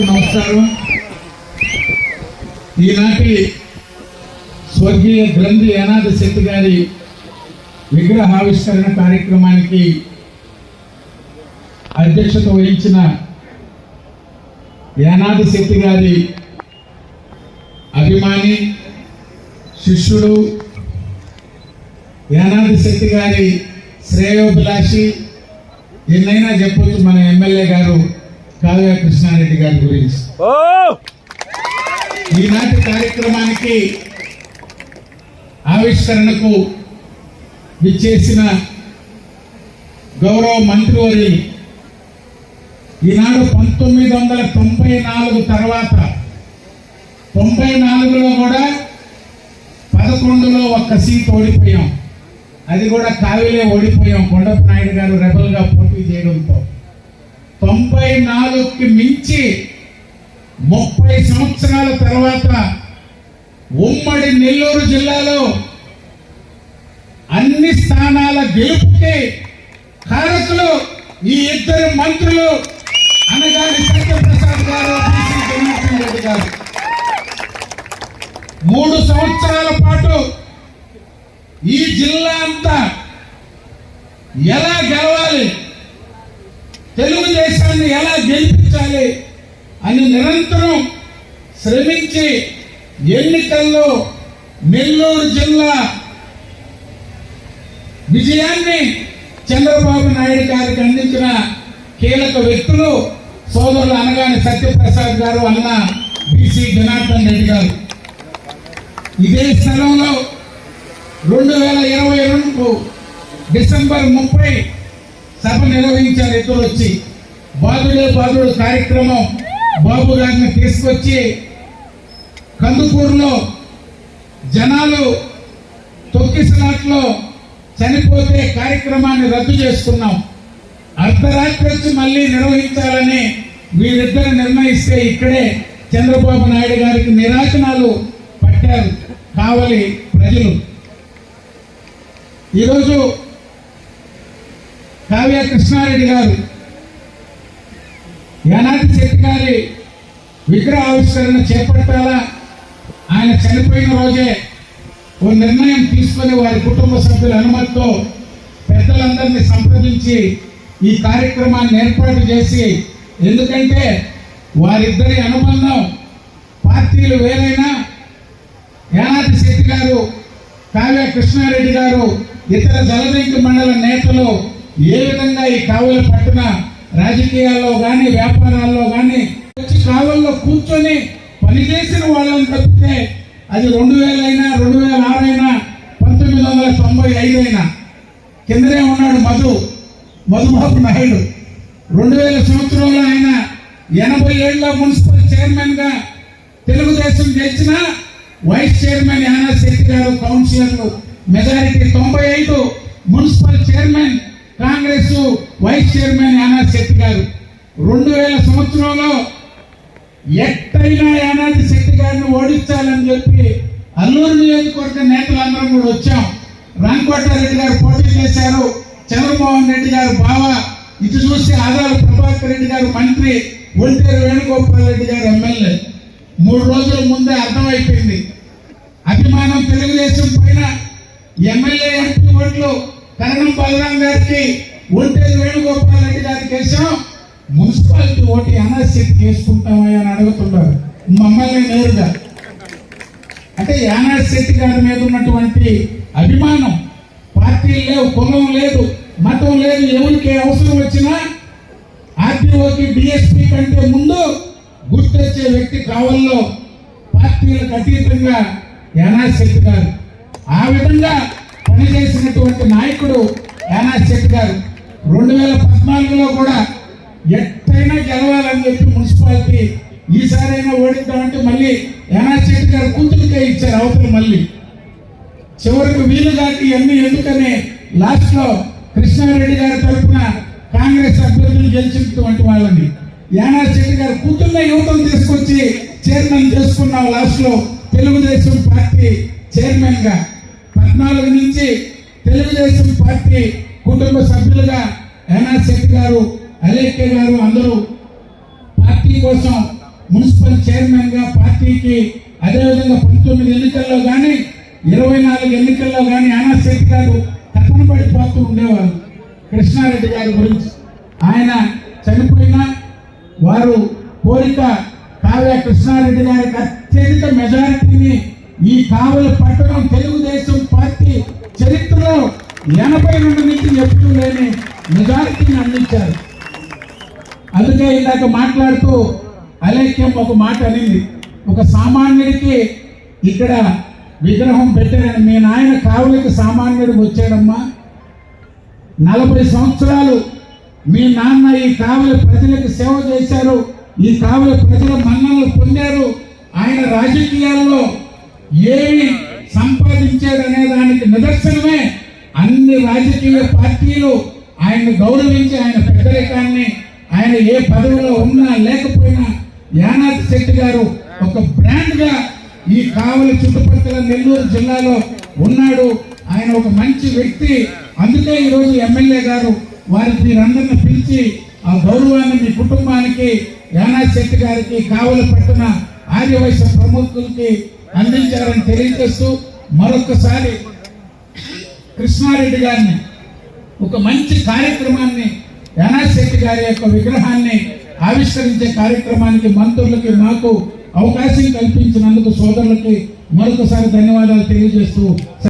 పెద్దలకు నమస్కారం. ఈనాటి స్వర్గీయ గ్రంథి అనాథ శక్తి గారి విగ్రహావిష్కరణ కార్యక్రమానికి అధ్యక్షత వహించిన యానాది శక్తి గారి అభిమాని శిష్యుడు యానాది శక్తి గారి శ్రేయోభిలాషి ఎన్నైనా చెప్పొచ్చు మన ఎమ్మెల్యే గారు. కావ్య కృష్ణారెడ్డి గారి గురించి. ఈనాటి కార్యక్రమానికి ఆవిష్కరణకు విచ్చేసిన గౌరవ మంత్రివరి ఈనాడు పంతొమ్మిది వందల తొంభై నాలుగు తర్వాత తొంభై నాలుగులో కూడా పదకొండులో ఒక్క సీట్ ఓడిపోయాం. అది కూడా కావిలే ఓడిపోయాం. కొండపు నాయుడు గారు రెబల్గా పోటీ చేయడంతో. తొంభై నాలుగుకి మించి ముప్పై సంవత్సరాల తర్వాత ఉమ్మడి నెల్లూరు జిల్లాలో అన్ని స్థానాల గెలుపుకి కారకులు ఈ ఇద్దరు మంత్రులు అనగాని సత్యప్రసాద్ గారు జనార్దన్ రెడ్డి గారు. మూడు సంవత్సరాల పాటు ఈ జిల్లా అంతా ఎలా గెలవాలి? తెలుగు ఎలా గెలిపించాలి అని నిరంతరం శ్రమించి ఎన్నికల్లో నెల్లూరు జిల్లా విజయాన్ని చంద్రబాబు నాయుడు గారికి అందించిన కీలక వ్యక్తులు సోదరులు అనగాని సత్యప్రసాద్ గారు అన్న బీసీ జనార్దన్ రెడ్డి గారు. ఇదే స్థలంలో రెండు వేల ఇరవై రెండు డిసెంబర్ ముప్పై సభ నిర్వహించారు ఇద్దరు వచ్చి. బాధుడే బాధుడు కార్యక్రమం బాబు గారిని తీసుకొచ్చి కందుకూరులో జనాలు తొక్కిసలాట్లో చనిపోతే కార్యక్రమాన్ని రద్దు చేసుకున్నాం. అర్ధరాత్రి వచ్చి మళ్ళీ నిర్వహించాలని వీరిద్దరు నిర్ణయిస్తే ఇక్కడే చంద్రబాబు నాయుడు గారికి నిరాశనాలు పట్టారు కావలి ప్రజలు. ఈరోజు కావ్య కృష్ణారెడ్డి గారు యానాటి శెట్టి గారి విగ్రహ ఆవిష్కరణ చేపట్టాలా? ఆయన చనిపోయిన రోజే ఓ నిర్ణయం తీసుకొని వారి కుటుంబ సభ్యుల అనుమతితో పెద్దలందరినీ సంప్రదించి ఈ కార్యక్రమాన్ని ఏర్పాటు చేసి ఎందుకంటే వారిద్దరి అనుబంధం పార్టీలు వేరైనా యానాటి శెట్టి గారు కావ్య కృష్ణారెడ్డి గారు ఇతర జలదంకి మండల నేతలు ఏ విధంగా ఈ కావ్యలు పట్టణ రాజకీయాల్లో కానీ వ్యాపారాల్లో కానీ వచ్చి కాలంలో కూర్చొని పనిచేసిన వాళ్ళని తప్పితే అది రెండు వేలైనా రెండు వేల ఆరైనా పంతొమ్మిది వందల తొంభై ఐదు కిందనే ఉన్నాడు మధు మధుబాబు నాయుడు. రెండు వేల సంవత్సరంలో ఆయన ఎనభై ఏళ్ళ మున్సిపల్ చైర్మన్గా తెలుగుదేశం గెలిచిన వైస్ చైర్మన్ యానా శెట్టి గారు కౌన్సిలర్లు. మెజారిటీ తొంభై ఐదు municipal chairman Congress vice chairman Yanadi Shetty garu. రెండు వేల సంవత్సరంలో ఎట్టయినా యానాది శెట్టి గారిని ఓడించాలని చెప్పి అల్లూరు నియోజకవర్గ నేతలందరం కూడా వచ్చాం. రాంకోటారెడ్డి గారు పోటీ చేశారు. చంద్రమోహన్ రెడ్డి గారు బావ. ఇటు చూసి ఆదాల ప్రభాకర్ రెడ్డి గారు మంత్రి. ఒంటేరు వేణుగోపాల్ రెడ్డి గారు ఎమ్మెల్యే. మూడు రోజుల ముందే అర్థమైపోయింది. అభిమానం తెలుగుదేశం పైన ఎమ్మెల్యే ఎంపీ ఓట్లు కరణం బలరాం గారికి ఒంటేరు వేణుగోపాల్ రెడ్డి గారికి వేసాం మున్సిపాలిటీ ఓటు ఎన్ఆర్సీకి చేసుకుంటామా అని అడుగుతున్నారు. మమ్మల్ని నేరుగా. అంటే యానాడ్ శెట్టి గారి మీద ఉన్నటువంటి అభిమానం పార్టీలు లేవు కులం లేదు మతం లేదు ఎవరికి అవసరం వచ్చినా ఆర్టీఓకి డిఎస్పీ కంటే ముందు గుర్తొచ్చే వ్యక్తి కావల్లో పార్టీలకు అతీతంగా యానాడ్ శెట్టి గారు. ఆ విధంగా పనిచేసినటువంటి నాయకుడు యానాడ్ శెట్టి గారు. రెండు వేల పద్నాలుగులో కూడా ఎట్టైనా గెలవాలని చెప్పి మున్సిపాలిటీ ఈసారైనా ఓడిద్దామంటే మళ్ళీ యానా శెట్టి గారు కూతురికే ఇచ్చారు అవతల మళ్ళీ. చివరికి వీలు దాటి ఇవన్నీ ఎందుకని లాస్ట్లో కృష్ణారెడ్డి గారి తరఫున కాంగ్రెస్ అభ్యర్థులు గెలిచినటువంటి వాళ్ళని. యానాడ్ శెట్టి గారు కూతున్న యువతను తీసుకొచ్చి చైర్మన్ చేసుకున్నాం లాస్ట్లో తెలుగుదేశం పార్టీ చైర్మన్గా. పద్నాలుగు నుంచి తెలుగుదేశం పార్టీ కుటుంబ సభ్యులుగా యానాడ్ శెట్టి గారు అలేఖ్య గారు అందరూ పార్టీ కోసం మున్సిపల్ చైర్మన్గా పార్టీకి అదేవిధంగా పంతొమ్మిది ఎన్నికల్లో కానీ ఇరవై నాలుగు ఎన్నికల్లో కానీ యానా శెట్టి గారు తపన పడిపోతూ ఉండేవారు. కృష్ణారెడ్డి గారి గురించి. ఆయన చనిపోయినా వారు కోరిక కావ్య కృష్ణారెడ్డి గారికి అత్యధిక మెజారిటీని ఈ కావల పట్టణం ఎనభై రెండు నుంచి ఎప్పుడూ లేని మెజారిటీని అందించారు అందుకే ఇందాక మాట్లాడుతూ అలేఖ్యం ఒక మాట అనింది. ఒక సామాన్యుడికి ఇక్కడ విగ్రహం పెట్టారని మీ నాయన కావులకి సామాన్యుడు వచ్చాడమ్మా. నలభై సంవత్సరాలు మీ నాన్న ఈ కావలి ప్రజలకు సేవ చేశారు. ఈ కావలి ప్రజల మన్ననలు పొందారు. ఆయన రాజకీయాల్లో ఏమి సంపాదించాడనే దానికి నిదర్శనమే అన్ని రాజకీయ పార్టీలు ఆయన్ని గౌరవించి ఆయన పెద్దరికాన్ని ఆయన ఏ పదవిలో ఉన్నా లేకపోయినా యానాథ్ శెట్టి గారు ఒక బ్రాండ్గా ఈ కావలి చుట్టుపక్కల నెల్లూరు జిల్లాలో ఉన్నాడు. ఆయన ఒక మంచి వ్యక్తి. అందుకే ఈరోజు ఎమ్మెల్యే గారు వారి మీరందరిని పిలిచి ఆ గౌరవాన్ని మీ కుటుంబానికి యానాథ్ శెట్టి గారికి కావలి పట్టిన ఆర్యవైశ్య ప్రముఖులకి అందించారని తెలియజేస్తూ మరొకసారి కృష్ణారెడ్డి గారిని ఒక మంచి కార్యక్రమాన్ని యానాశెట్టి గారి యొక్క విగ్రహాన్ని ఆవిష్కరించే కార్యక్రమానికి మంత్రులకి మాకు అవకాశం కల్పించినందుకు సోదరులకి మరొకసారి ధన్యవాదాలు తెలియజేస్తూ